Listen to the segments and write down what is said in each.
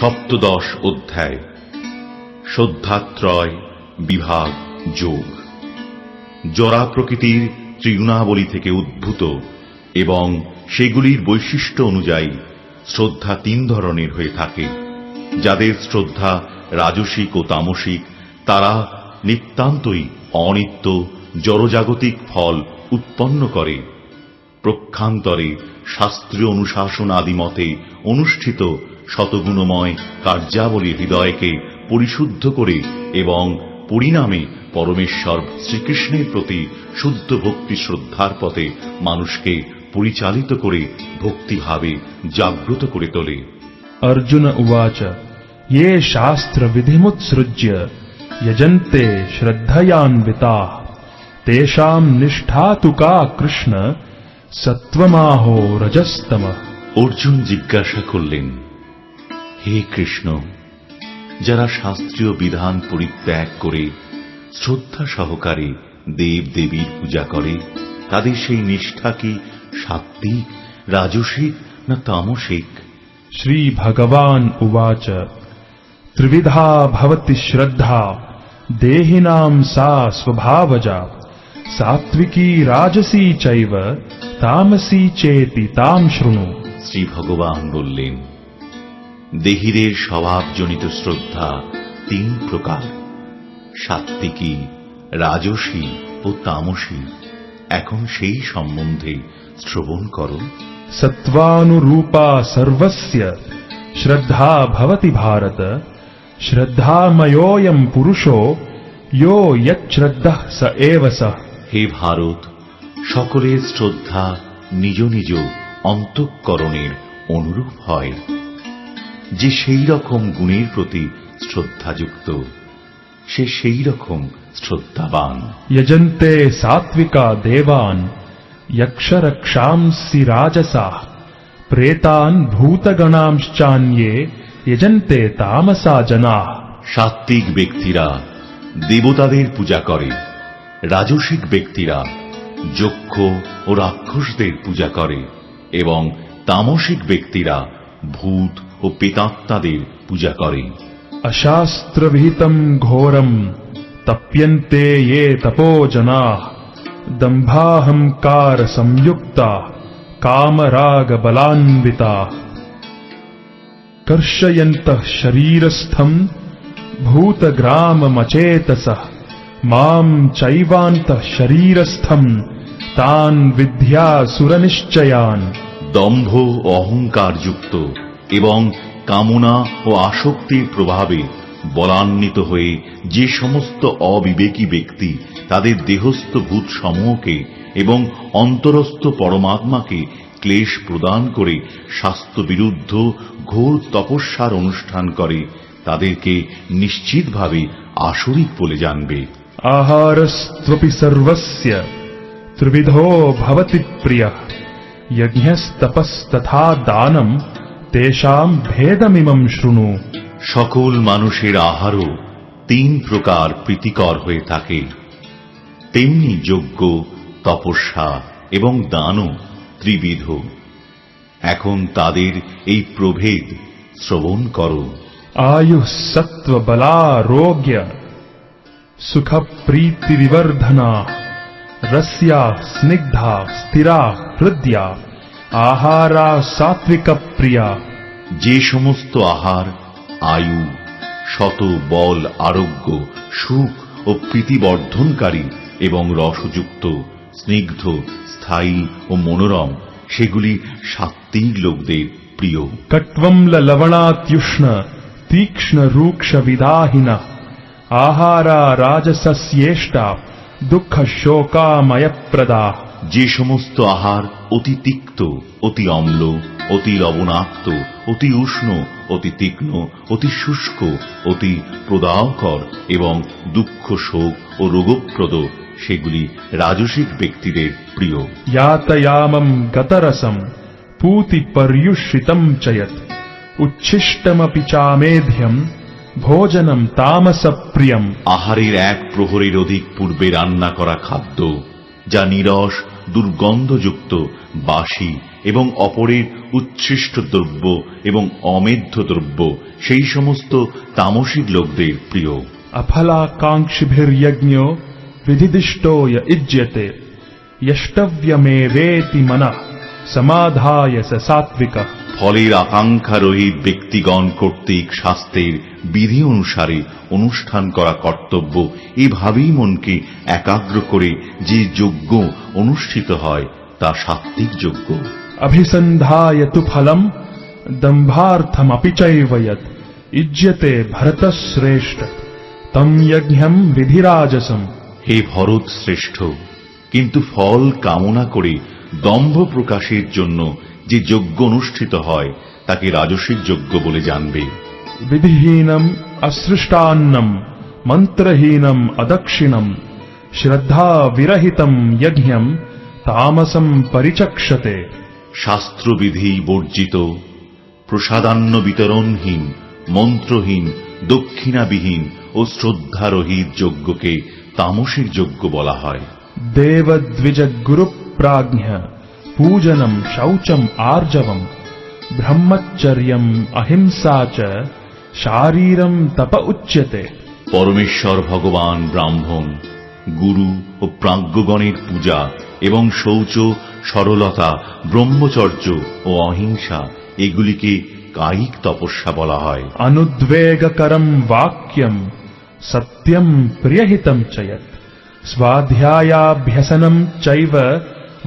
সপ্তদশ অধ্যায়, শ্রদ্ধাত্রয় বিভাগ যোগ। জরা প্রকৃতির ত্রিগুণাবলী থেকে উদ্ভূত এবং সেগুলির বৈশিষ্ট্য অনুযায়ী শ্রদ্ধা তিন ধরনের হয়ে থাকে, যাদের শ্রদ্ধা রাজসিক ও তামসিক, তারা নিতান্তই অনিত্য, জড়জাগতিক ফল উৎপন্ন করে। প্রক্ষান্তরে শাস্ত্রীয় অনুশাসন আদি মতে অনুষ্ঠিত শতগুণময় কার্যাবলী হৃদয়কে পরিশুদ্ধ করে এবং পরিণামে পরমেশ্বর শ্রীকৃষ্ণের প্রতি শুদ্ধ ভক্তি শ্রদ্ধার পথে মানুষকে পরিচালিত করে ভক্তিভাবে জাগ্রত করে তোলে। অর্জুন উবাচ ইয়ে শাস্ত্র বিধিমুৎসৃজ্য যজন্তে শ্রদ্ধয়ান্বিতা তেষাম নিষ্ঠা তুকা কৃষ্ণ সত্ত্বমাহ রজস্তম। অর্জুন জিজ্ঞাসা করলেন হে কৃষ্ণ যারা শাস্ত্রীয় বিধান পরিত্যাগ করে শ্রদ্ধা সহকারে দেব দেবীর পূজা করে তাদের সেই নিষ্ঠা কি সাত্বিক রাজসিক না তামসিক? শ্রী ভগবান উবাচ। ত্রিবিধা ভবতি শ্রদ্ধা দেহিনাম সা স্বভাবজা সাত্বিকী রাজসী চৈব তামসী চেতি তাম শৃণু। শ্রী ভগবান বললেন দেহিরের স্বভাবজনিত শ্রদ্ধা তিন প্রকার। সাত্ত্বিকী রাজসী ও তামসী। এখন সেই সম্বন্ধে শ্রবণ করো। সত্ত্বানুরূপা সর্বস্য শ্রদ্ধা ভবতি ভারত। শ্রদ্ধাময়োয়ম পুরুষো ইয়ো ইয়শ্রদ্ধা স এব সহ হে ভারত সকলের শ্রদ্ধা নিজ নিজ অন্তঃকরণের অনুরূপ হয়। যে সেই রকম গুণের প্রতি শ্রদ্ধাযুক্ত সে সেই রকম শ্রদ্ধাবান यजन्ते सात्विका देवान् यक्षरक्षांसि राजसाः प्रेतान् भूतगणांश्चान्ये यजन्ते तामसा जनाः সাত্ত্বিক ব্যক্তিরা দেবতাদের পূজা করে রাজসিক ব্যক্তিরা যক্ষ ও রাক্ষসদের পূজা করে এবং তামসিক ব্যক্তিরা ভূত ও পেতাত্মাদের পূজা করে अशास्त्रविहितम् घोरम् तप्यन्ते ये तपो जनाः दम्भाहङ्कारसंयुक्ताः कामरागबलान्विताः कर्षयन्तः शरीरस्थम् भूतग्राममचेतसः माम् चैवान्तः शरीरस्थम् तान् विद्यासुरनिश्चयान् দম্ভ অহংকারযুক্ত এবং কামনা ও আসক্তির প্রভাবে বলান্বিত হয়ে যে সমস্ত অবিবেকী ব্যক্তি তাদের দেহস্থ ভূত সমূহকে এবং অন্তরস্থ পরমাত্মাকে ক্লেশ প্রদান করে স্বাস্থ্য বিরুদ্ধ ঘোর তপস্যার অনুষ্ঠান করে, তাদেরকে নিশ্চিতভাবে আসরিক বলে জানবে। আহারস্তপি সর্বস্য। ত্রিবিধ ভবতি প্রিয়া। তথা দানম তেষাম ভেদমিমম সকল মানুষের আহারও তিন প্রকার প্রীতিকর হয়ে থাকে। তেমনি যজ্ঞ তপস্যা এবং দানও ত্রিবিধ। এখন তাদের এই প্রভেদ শ্রবণ কর। আয়ু সত্ব বলা রোগ্য সুখ প্রীতি বিবর্ধনা రస్యా స్నిగ్ధ స్థిరా హృద్యా আহারা সাত্বিক প্রিয়া যে সমস্ত আহার আয়ু শত বল আরোগ্য সুখ ও প্রীতিবর্ধনকারী এবং রসযুক্ত স্নিগ্ধ স্থায়ী ও মনোরম সেগুলি সাত্ত্বিক লোকদের প্রিয়। কট্বম্ল লবণাত্যুষ্ণ তীক্ষ্ণ রুক্ষ বিদাহীন। আহারা রাজস্যেষ্টা দুঃখ শোকাময়প্রদা যে সমস্ত আহার অতি তিক্ত অতি অম্ল অতি লবণাক্ত অতি উষ্ণ অতি তীক্ষ্ণ অতি শুষ্ক অতি প্রদাহকর এবং দুঃখ শোক ও রোগপ্রদ সেগুলি রাজসিক ব্যক্তিদের প্রিয়। ইয়াতয়ামম গতরসম পূতি পর্যুষিতম চয়ত উচ্ছিষ্টমপি চামেধ্যম ভোজনম তামস প্রিয়ম আহারের এক প্রহরের অধিক পূর্বে রান্না করা খাদ্য যা নিরস দুর্গন্ধযুক্ত বাসি এবং অপরের উচ্ছিষ্ট দ্রব্য এবং অমেধ্য দ্রব্য সেই সমস্ত তামসিক লোকদের প্রিয়। অফলাকাঙ্ক্ষিভির্যজ্ঞ বিধিদিষ্ট ইজ্যতে ইষ্টব্যমেবেতি মনঃ। সমাধায় সাত্বিক ফলের আকাঙ্ক্ষা রহিত ব্যক্তিগণ কর্তৃক স্বাস্থ্যের বিধি অনুসারে অনুষ্ঠান করা কর্তব্য। এভাবেই মনকে একাগ্র করে যে যজ্ঞ অনুষ্ঠিত হয় তা সাত্বিক যজ্ঞ। অভিসন্ধায় তু ফলম দম্ভার্থম অপিচৈবয়ত ইজ্যতে ভরতশ্রেষ্ঠ তম যজ্ঞম বিধিরাজসম। হে ভরত শ্রেষ্ঠ কিন্তু ফল কামনা করে দম্ভ প্রকাশের জন্য যে যজ্ঞ অনুষ্ঠিত হয় তাকে রাজসিক যজ্ঞ বলে জানবে। বিধিহীনম অসৃষ্টান্নম মন্ত্রহীনম অদক্ষিণম শ্রদ্ধা বিরহিতম যজ্ঞম তামসম পরিচক্ষতে। শাস্ত্রবিধি বর্জিত প্রসাদান্ন বিতরণহীন মন্ত্রহীন দক্ষিণাবিহীন ও শ্রদ্ধারহিত যজ্ঞকে তামসিক যজ্ঞ বলা হয়। দেবদ্বিজ গুরু देवद्विजगुरुप्राज्ञ पूजनम् शौचम् आर्जवम् ब्रह्मचर्यम् अहिंसा च शारीरम् तप उच्यते পরমেশ্বর ভগবান ব্রাহ্মণ গুরু ও প্রাজ্ঞগণের পূজা এবং শৌচ সরলতা ব্রহ্মচর্য ও অহিংসা এগুলিকে কায়িক তপস্যা বলা হয় अनुद्वेगकरम् वाक्यम् सत्यम् प्रियहितम् च यत् स्वाध्यायाभ्यसनम्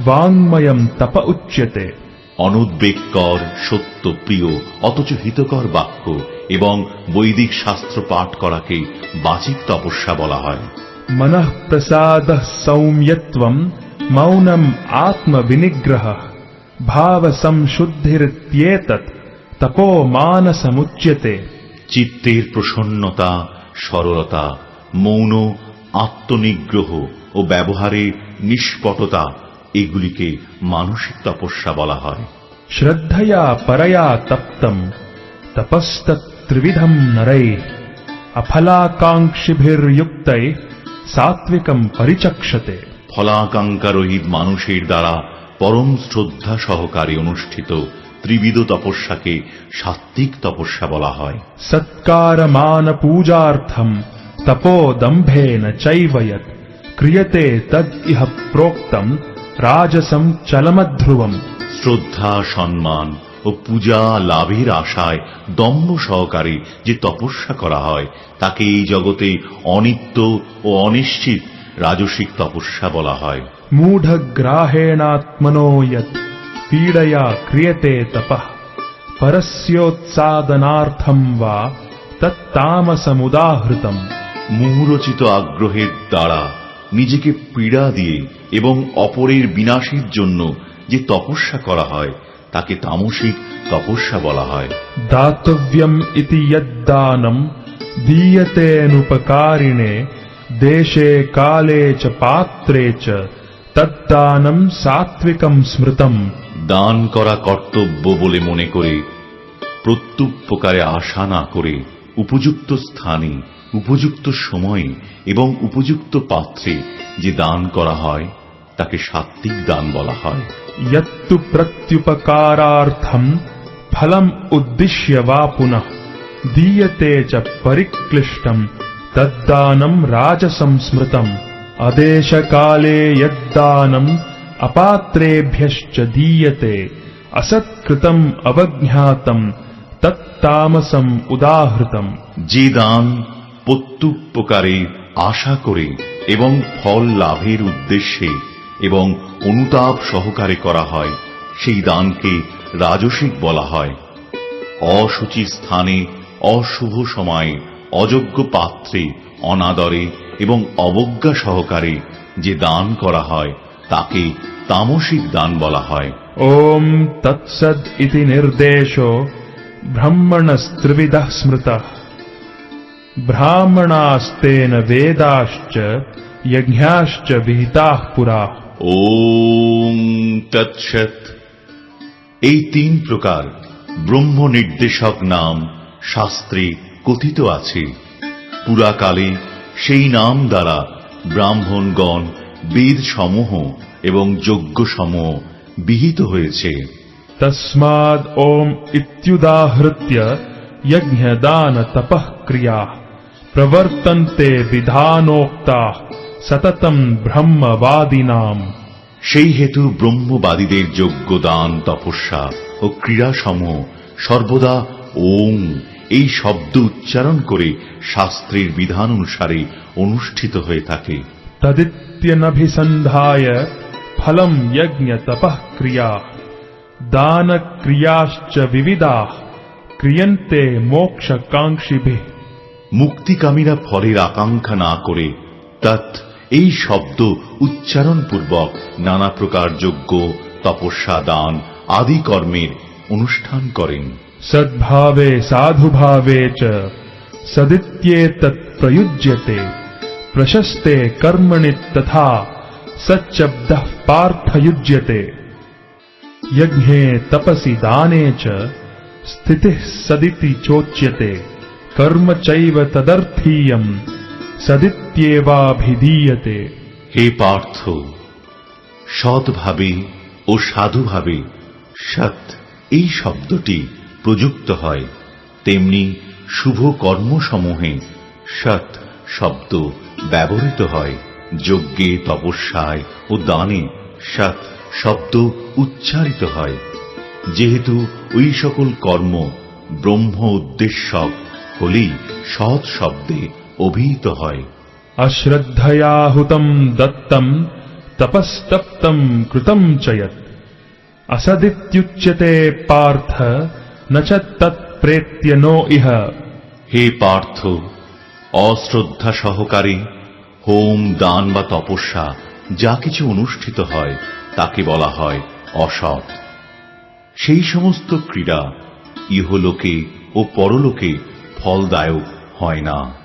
বাংময়ম তপ উচ্যতে। অনুদ্বেগকর সত্য প্রিয় অথচ হিতকর বাক্য এবং বৈদিক শাস্ত্র পাঠ করাকে বাচিক তপস্যা বলা হয়। মন প্রসাদ সৌম্যত্বম মৌনম আত্মবিনিগ্রহ ভাব সংশুদ্ধিরিত্যেতৎ তপো মানসমুচ্যতে। চিত্তের প্রসন্নতা সরলতা মৌন আত্মনিগ্রহ ও ব্যবহারে নিষ্পটতা এগুলিকে মানসিক তপস্যা বলা হয়। শ্রদ্ধয়া পরয়া তপ্তম তপস্তত্রিবিধম নরে অফলাকাঙ্ক্ষিভির্যুক্ত সাত্বিকম পরিচক্ষতে। ফলাকাঙ্ক্ষারহিত মানুষের দ্বারা পরম শ্রদ্ধা সহকারে অনুষ্ঠিত ত্রিবিধ তপস্যাকে সাত্বিক তপস্যা বলা হয়। সৎকার মান পূজার্থম তপোদম্ভেন চৈবয়ত ক্রিয়তে তদ ইহ প্রোক্তম রাজসম চলমধ্রুবম। শ্রদ্ধা সম্মান ও পূজা লাভের আশায় দম্ব সহকারে যে তপস্যা করা হয় তাকে এই জগতে অনিত্য ও অনিশ্চিত রাজসিক তপস্যা বলা হয়। মূঢ়গ্রাহেণাত্মনো ইয়ৎ পীড়য়া ক্রিয়তে তপঃ। পরস্যোৎসাদনার্থম বা তত্তামসমুদাহৃতম মুহূরচিত আগ্রহের দ্বারা নিজেকে পীড়া দিয়ে এবং অপরের বিনাশের জন্য যে তপস্যা করা হয় তাকে তামসিক তপস্যা বলা হয়। দাতব্যম ইতি দানম দীয়তে অনুপকারিণে দেশে কালে চ পাত্রে চ তদ্দানম সাত্বিকম স্মৃতম। দান করা কর্তব্য বলে মনে করে প্রত্যুপকারে আশা না করে উপযুক্ত স্থানে উপযুক্ত সময়ে এবং উপযুক্ত পাত্রে যে দান করা হয় তাকে সাত্ত্বিক দান বলা হয়। প্রত্যুপকারার্থম ফলম উদ্দেশ্য বা পুনঃ দীয়তে চ পরিক্লিষ্টম তদ্দানম রাজসংস্মৃতম আদেশকালে যদ্দানম অপাত্রেভ্যশ্চ দীয়তে অসৎকৃতম অবজ্ঞাতম তত্তামসম উদাহৃতম যে দান প্রত্যুপকারে আশা করে এবং ফল লাভের উদ্দেশ্যে এবং অনুতাপ সহকারে করা হয়, সেই দানকে রাজসিক বলা হয়। অসুচি স্থানে অশুভ সময়ে অযোগ্য পাত্রে, অনাদরে এবং অবজ্ঞা সহকারে যে দান করা হয়, তাকে তামসিক দান বলা হয়। ওম তৎসদ ইতি নির্দেশ, ব্রহ্মণস্ত্রিবিদ স্মৃতা। ब्राह्मणास्तेन वेदाश्च यज्ञाश्च विहिताः पुरा ওম তৎসৎ এই তিন প্রকার ব্রহ্ম নির্দেশক নাম শাস্ত্রে কথিত আছে পুরাকালে সেই নাম দ্বারা ব্রাহ্মণগণ বেদ সমূহ এবং যজ্ঞ সমূহ বিহিত হয়েছে तस्माद् ॐ इत्युदाहृत्य यज्ञ दान तपः প্রবর্তন্তে বিধানোক্তা সততম ব্রহ্মবাদিনাম সেই হেতু ব্রহ্মবাদীদের যোগ্যদান তপস্যা ও ক্রীড়াসম সর্বদা ওং এই শব্দ উচ্চারণ করে শাস্ত্রের বিধান অনুসারে অনুষ্ঠিত হয়ে থাকে। তদিত্যনভিসন্ধায় ফলম যজ্ঞ তপঃ ক্রিয়া দান ক্রিয়াশ্চ বিবিধা ক্রিয়ন্তে মোক্ষকাঙ্ক্ষিভিঃ মুক্তিকামীরা ফলের আকাঙ্ক্ষা না করে তৎ এই শব্দ উচ্চারণ পূর্বক নানা প্রকার যজ্ঞ তপস্যা দান আদি কর্মের অনুষ্ঠান করেন सद्भावे साधुभावे च सदित्येतत् प्रयुज्यते प्रशस्ते कर्मणि तथा सच्चब्दः पार्थयुज्यते यज्ञे तपसि दाने च स्थितिः सदिति चोच्यते কর্ম চৈব তদর্থীয়ম সদিত্যেবাভিধীয়তে হে পার্থ, সৎভাবে ও সাধুভাবে, সৎ, এই শব্দটি প্রযুক্ত হয়। তেমনি শুভ কর্মসমূহে সৎ শব্দ ব্যবহৃত হয়। যজ্ঞে, তপস্যায় ও দানে সৎ শব্দ উচ্চারিত হয়। যেহেতু ওই সকল কর্ম ব্রহ্ম উদ্দেশ্যক হলেই সৎ শব্দে অভিহিত হয়। অশ্রদ্ধয়াহুতম দত্তম তপস্তপ্তম কৃতম চয়ত অসদিত্যুচ্যতে পার্থ ন চ নো ইহ। হে পার্থ অশ্রদ্ধা সহকারী হোম দান বা তপস্যা যা কিছু অনুষ্ঠিত হয় তাকে বলা হয় অসৎ। সেই সমস্ত ক্রীড়া ইহলোকে ও পরলোকে ফলদায়ক হয় না।